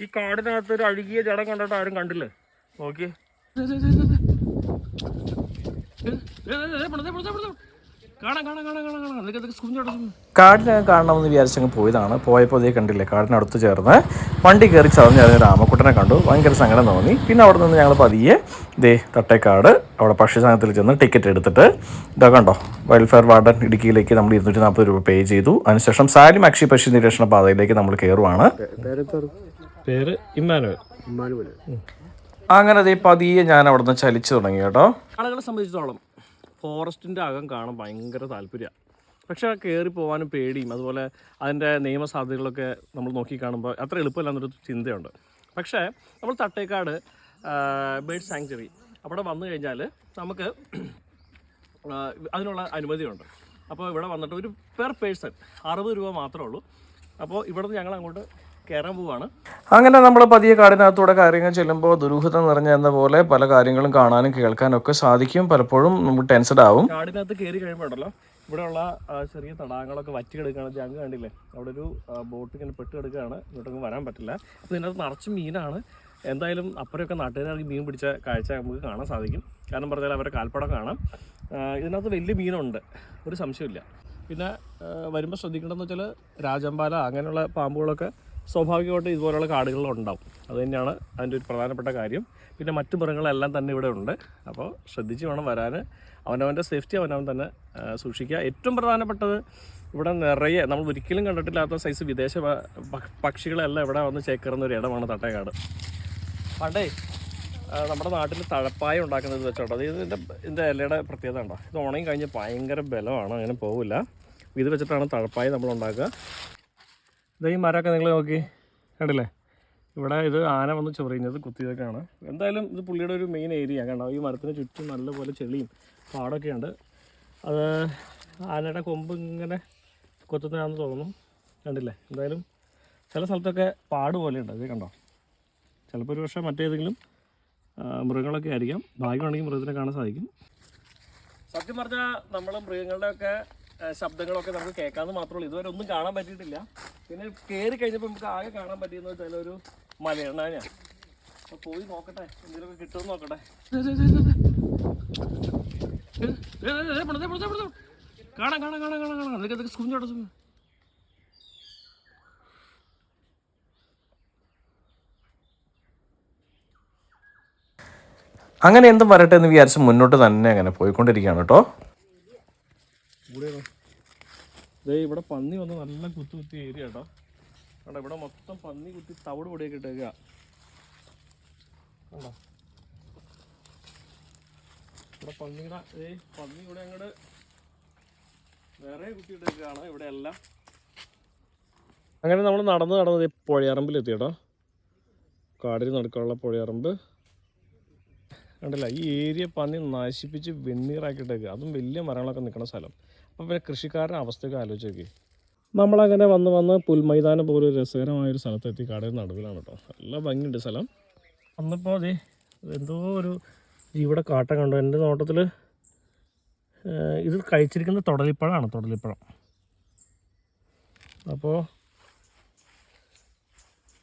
ഈ കാടിനകത്ത് ഒരു അഴുകിയ ജടം കണ്ടിട്ട് ആരും കണ്ടില്ലേ? നോക്കി കാടിനകം കാണണമെന്ന് വിചാരിച്ചങ്ങ് പോയതാണ്. പോയപ്പോൾ അതേ കണ്ടില്ലേ കാടിനടുത്ത് ചേർന്ന് വണ്ടി കയറി ചതഞ്ഞറിഞ്ഞ രാമക്കുട്ടനെ കണ്ടു. ഭയങ്കര സങ്കടം തോന്നി. പിന്നെ അവിടെ നിന്ന് ഞങ്ങൾ പതിയെ ദേ തട്ടേക്കാട് അവിടെ പക്ഷിസംഘത്തിൽ ചെന്ന് ടിക്കറ്റ് എടുത്തിട്ട് ഇതാ കണ്ടോ വെൽഫെയർ വാർഡൻ ഇടുക്കിയിലേക്ക് നമ്മൾ ഇരുന്നൂറ്റി നാൽപ്പത് രൂപ പേ ചെയ്തു. അതിനുശേഷം സാരി മക്ഷി പക്ഷി നിരീക്ഷണ പാതയിലേക്ക് നമ്മൾ കയറുവാണ് പേര്? ഇമ്മാനുവൽ. അങ്ങനെ പതിയെ ഞാൻ അവിടെ നിന്ന് ചലിച്ചു തുടങ്ങി കേട്ടോ. ആളുകളെ സംബന്ധിച്ചിടത്തോളം ഫോറസ്റ്റിന്റെ അകം കാണാൻ ഭയങ്കര താല്പര്യമാണ് പക്ഷെ കയറി പോകാനും പേടിയും അതുപോലെ അതിന്റെ നിയമസാധ്യതകളൊക്കെ നമ്മൾ നോക്കി കാണുമ്പോൾ അത്ര എളുപ്പമല്ല എന്നൊരു ചിന്തയുണ്ട്. പക്ഷേ നമ്മൾ തട്ടേക്കാട് ബേർഡ് സാങ്ച്വറി അവിടെ വന്നു കഴിഞ്ഞാൽ നമുക്ക് അതിനുള്ള അനുമതിയുണ്ട്. അപ്പോൾ ഇവിടെ വന്നിട്ട് ഒരു പെർ പേഴ്സൺ അറുപത് രൂപ മാത്രമേ ഉള്ളൂ. അപ്പോൾ ഇവിടുന്ന് ഞങ്ങൾ അങ്ങോട്ട് കയറാൻ പോവാണ്. അങ്ങനെ നമ്മൾ പതിയെ കാടിനകത്തൂടെ കാര്യങ്ങൾ ചെല്ലുമ്പോൾ ദുരൂഹത നിറഞ്ഞ എന്ന പോലെ പല കാര്യങ്ങളും കാണാനും കേൾക്കാനും ഒക്കെ സാധിക്കും. പലപ്പോഴും നമുക്ക് ടെൻസഡ് ആവും. കാടിനകത്ത് കയറി കഴിയുമ്പോഴല്ലോ ഇവിടെ ഇവിടെയുള്ള ചെറിയ തടാകങ്ങളൊക്കെ വറ്റി കിടക്കുകയാണ് ജങ്ക് കണ്ടില്ലേ? അവിടെ ഒരു ബോട്ട് ഇങ്ങനെ പെട്ട് കിടക്കുകയാണ് ഇങ്ങോട്ടൊന്നും വരാൻ പറ്റില്ല. അപ്പോൾ ഇതിനകത്ത് നിറച്ച് മീനാണ്. എന്തായാലും അപ്പുറമൊക്കെ നാട്ടുകാരി മീൻ പിടിച്ച കാഴ്ച നമുക്ക് കാണാൻ സാധിക്കും. കാരണം പറഞ്ഞാൽ അവരുടെ കാൽപ്പടം കാണാം. ഇതിനകത്ത് വലിയ മീനുണ്ട്. ഒരു സംശയമില്ല പിന്നെ വരുമ്പോൾ ശ്രദ്ധിക്കേണ്ടതെന്ന് വെച്ചാൽ രാജമ്പാല അങ്ങനെയുള്ള പാമ്പുകളൊക്കെ സ്വാഭാവികമായിട്ട് ഇതുപോലുള്ള കാടുകളിൽ ഉണ്ടാവും. അത് തന്നെയാണ് അതിന്റെ ഒരു പ്രധാനപ്പെട്ട കാര്യം. പിന്നെ മറ്റു മൃഗങ്ങളെല്ലാം തന്നെ ഇവിടെ ഉണ്ട്. അപ്പോൾ ശ്രദ്ധിച്ച് വേണം വരാൻ. അവനവന്റെ സേഫ്റ്റി അവനവൻ തന്നെ സൂക്ഷിക്കുക. ഏറ്റവും പ്രധാനപ്പെട്ടത് ഇവിടെ നിറയെ നമ്മൾ ഒരിക്കലും കണ്ടിട്ടില്ലാത്ത സൈസ് വിദേശ പക്ഷികളെല്ലാം ഇവിടെ വന്ന് ചേക്കേറുന്ന ഒരു ഇടമാണ് തട്ടേക്കാട് പണ്ടേ നമ്മുടെ നാട്ടിൽ തഴപ്പായ ഉണ്ടാക്കുന്നത് വെച്ചോട്ടോ. അത് ഇതിന്റെ ഇതിന്റെ ഇലയുടെ പ്രത്യേകത ഉണ്ടോ ഇത് ഉണങ്ങി കഴിഞ്ഞ് ഭയങ്കര ബലമാണ്. അങ്ങനെ പോവില്ല. ഇത് വെച്ചിട്ടാണ് തഴപ്പായ നമ്മൾ ഉണ്ടാക്കുക. ഇത് ഈ മരമൊക്കെ നിങ്ങൾ നോക്കി. കണ്ടില്ലേ? ഇവിടെ ഇത് ആന വന്ന് ചൊറിയുന്നത് കുത്തിയതൊക്കെയാണ്. എന്തായാലും ഇത് പുള്ളിയുടെ ഒരു മെയിൻ ഏരിയ കണ്ടോ? ഈ മരത്തിന് ചുറ്റും നല്ലപോലെ ചെളിയും പാടൊക്കെയുണ്ട്. അത് ആനയുടെ കൊമ്പ് ഇങ്ങനെ കൊത്തുന്നതാണെന്ന് തോന്നുന്നു. കണ്ടില്ലേ? എന്തായാലും ചില സ്ഥലത്തൊക്കെ പാട് പോലെയുണ്ട്. ഇത് കണ്ടോ? ചിലപ്പോൾ ഒരു പക്ഷേ മറ്റേതെങ്കിലും മൃഗങ്ങളൊക്കെ ആയിരിക്കാം. ഭാഗ്യമാണെങ്കിൽ മൃഗത്തിനെ കാണാൻ സാധിക്കും. സത്യം പറഞ്ഞാൽ നമ്മൾ മൃഗങ്ങളുടെയൊക്കെ ശബ്ദങ്ങളൊക്കെ നമുക്ക് കേൾക്കാമെന്ന് മാത്രമേ ഇതുവരെ ഒന്നും കാണാൻ പറ്റിയിട്ടില്ല. പിന്നെ കയറി കഴിഞ്ഞപ്പോൾ നമുക്ക് ആകെ കാണാൻ പറ്റിയെന്ന് വെച്ചാൽ ഒരു മലയണ്ണാനാണ് അപ്പോൾ പോയി നോക്കട്ടെ. എന്തെങ്കിലുമൊക്കെ കിട്ടുമെന്ന് നോക്കട്ടെ. അങ്ങനെ എന്തും വരട്ടെ എന്ന് വിചാരിച്ച് മുന്നോട്ട് തന്നെ അങ്ങനെ പോയിക്കൊണ്ടിരിക്കുകയാണ് കേട്ടോ. ദേ ഇവിടെ പന്നി വന്ന് നല്ല കുത്തു കുത്തി ഏരിയ കേട്ടോ. കണ്ടോ ഇവിടെ മൊത്തം പന്നി കുത്തി തവിട് പൊടിയൊക്കെ ഇട്ടേക്കുക കണ്ടോ? ഇവിടെ പന്നിയുടെ ഏ പന്നി ഇവിടെ അങ്ങോട്ട് വേറെ കുത്തി ഇട്ടേക്കുകയാണ് ഇവിടെ എല്ലാം. അങ്ങനെ നമ്മൾ നടന്ന് നടന്നത് പുഴയറമ്പിലെത്തി കേട്ടോ. കാടിന് നടക്കാനുള്ള പുഴയറമ്പ്. കണ്ടില്ല ഈ ഏരിയ പന്നി നശിപ്പിച്ച് വെണ്ണീറാക്കിയിട്ടേക്ക് അതും വലിയ മരങ്ങളൊക്കെ നിൽക്കുന്ന സ്ഥലം. അപ്പോൾ പിന്നെ കൃഷിക്കാരുടെ അവസ്ഥയൊക്കെ ആലോചിച്ച് നോക്കി നമ്മളങ്ങനെ വന്ന് വന്ന് പുൽമൈതാനം പോലെ ഒരു രസകരമായൊരു സ്ഥലത്തെത്തി കടയുടെ നടുവിലാണ് കേട്ടോ. നല്ല ഭംഗിയുണ്ട് സ്ഥലം. വന്നപ്പോൾ അതെ എന്തോ ഒരു ജീവിയുടെ കാട്ടം കണ്ടു. എന്റെ നോട്ടത്തിൽ ഇത് കഴിച്ചിരിക്കുന്ന തൊടലിപ്പഴമാണ് തൊടലിപ്പഴം. അപ്പോൾ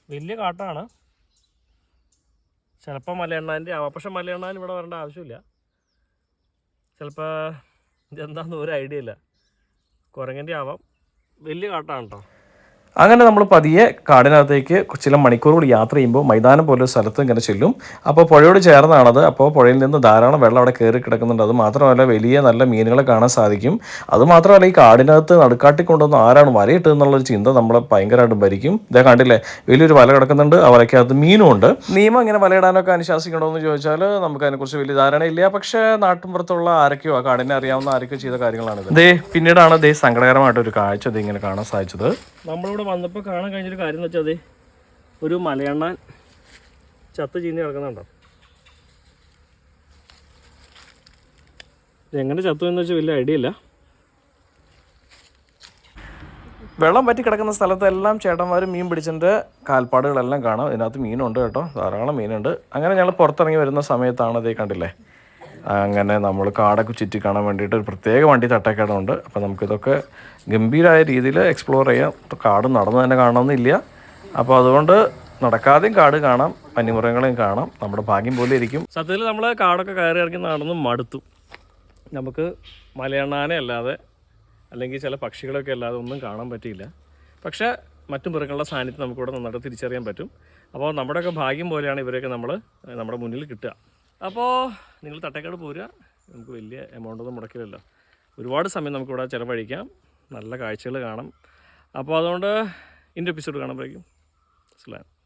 വലിയ കാട്ടാണ്. ചിലപ്പോൾ മലയണ്ണാന്റെ ആവാം. പക്ഷെ മലയണ്ണാൻ ഇവിടെ വരേണ്ട ആവശ്യമില്ല. ചിലപ്പോൾ ഇതെന്താന്ന് ഒരു ഐഡിയ ഇല്ല. കുരങ്ങന്റെ ആവാം. വലിയ കാട്ടാണ് കേട്ടോ. അങ്ങനെ നമ്മൾ പതിയെ കാടിനകത്തേക്ക് ചില മണിക്കൂറുകൾ യാത്ര ചെയ്യുമ്പോൾ മൈതാനം പോലെ ഒരു സ്ഥലത്ത് ഇങ്ങനെ ചെല്ലും. അപ്പോൾ പുഴയോട് ചേർന്നാണത്. അപ്പോൾ പുഴയിൽ നിന്ന് ധാരാളം വെള്ളം അവിടെ കയറി കിടക്കുന്നുണ്ട്. അത് മാത്രമല്ല വലിയ നല്ല മീനുകളെ കാണാൻ സാധിക്കും. അതുമാത്രമല്ല ഈ കാടിനകത്ത് നടുക്കാട്ടി കൊണ്ടുവന്ന് ആരാണ് വരയിട്ടത് എന്നുള്ളൊരു ചിന്ത നമ്മളെ ഭയങ്കരമായിട്ട് ഭരിക്കും. ഇതേ കണ്ടില്ലേ? വലിയൊരു വല കിടക്കുന്നുണ്ട്. ആ വലയ്ക്കകത്ത് മീനും ഉണ്ട്. നിയമം ഇങ്ങനെ വലയിടാനൊക്കെ അനുശാസിക്കണോ എന്ന് ചോദിച്ചാൽ നമുക്ക് അതിനെക്കുറിച്ച് വലിയ ധാരണയില്ല പക്ഷേ നാട്ടിൻപുറത്തുള്ള ആരൊക്കെയോ ആ കാടിനെ അറിയാവുന്ന ആരൊക്കെയോ ചെയ്ത കാര്യങ്ങളാണ് ഇതേ പിന്നീടാണ് ഇതേ സങ്കടകരമായിട്ടൊരു കാഴ്ച ഇത് ഇങ്ങനെ കാണാൻ സാധിച്ചത്. നമ്മളിവിടെ വന്നപ്പോൾ കാണാൻ കഴിഞ്ഞൊരു കാര്യം എന്ന് വെച്ചാൽ അതെ ഒരു മലയണ്ണാൻ ചത്ത് ചീഞ്ഞ് കിടക്കുന്നുണ്ടോ? ഇത് എങ്ങനെ ചത്തു എന്ന് വെച്ചാൽ വലിയ ഐഡിയ ഇല്ല. വെള്ളം പറ്റി കിടക്കുന്ന സ്ഥലത്തെല്ലാം ചേട്ടന്മാർ മീൻ പിടിച്ചിട്ട് കാൽപ്പാടുകളെല്ലാം കാണാം. ഇതിനകത്ത് മീനുണ്ട് കേട്ടോ ധാരാളം മീനുണ്ട്. അങ്ങനെ ഞങ്ങൾ പുറത്തിറങ്ങി വരുന്ന സമയത്താണ് അതേ കണ്ടില്ലേ? അങ്ങനെ നമ്മൾ കാടൊക്കെ ചുറ്റി കാണാൻ വേണ്ടിയിട്ട് ഒരു പ്രത്യേക വണ്ടി തട്ടേക്കാടുണ്ട് അപ്പോൾ നമുക്കിതൊക്കെ ഗംഭീരമായ രീതിയിൽ എക്സ്പ്ലോർ ചെയ്യാം. കാട് നടന്ന് തന്നെ കാണണമെന്നില്ല. അപ്പോൾ അതുകൊണ്ട് നടക്കാതെയും കാട് കാണാം പനിമുറങ്ങളെയും കാണാം. നമ്മുടെ ഭാഗ്യം പോലെ ഇരിക്കും. സത്യത്തിൽ നമ്മൾ കാടൊക്കെ കയറി ഇറങ്ങി നടന്ന് മടുത്തു. നമുക്ക് മലയണ്ണാനെ അല്ലാതെ അല്ലെങ്കിൽ ചില പക്ഷികളൊക്കെ അല്ലാതെ ഒന്നും കാണാൻ പറ്റിയില്ല. പക്ഷേ മറ്റു മൃഗങ്ങളുടെ സാന്നിധ്യം നമുക്കിവിടെ നന്നായിട്ട് തിരിച്ചറിയാൻ പറ്റും. അപ്പോൾ നമ്മുടെയൊക്കെ ഭാഗ്യം പോലെയാണ് ഇവരെയൊക്കെ നമ്മൾ നമ്മുടെ മുന്നിൽ കിട്ടുക. അപ്പോൾ നിങ്ങൾ തട്ടേക്കാട് പോരുക. നമുക്ക് വലിയ എമൗണ്ട് ഒന്നും മുടക്കില്ലല്ലോ. ഒരുപാട് സമയം നമുക്കിവിടെ ചിലവഴിക്കാം. നല്ല കാഴ്ചകൾ കാണാം. അപ്പോൾ അതുകൊണ്ട് ഇന്റെ എപ്പിസോഡ് കാണുമ്പോഴേക്കും. അസ്സലാം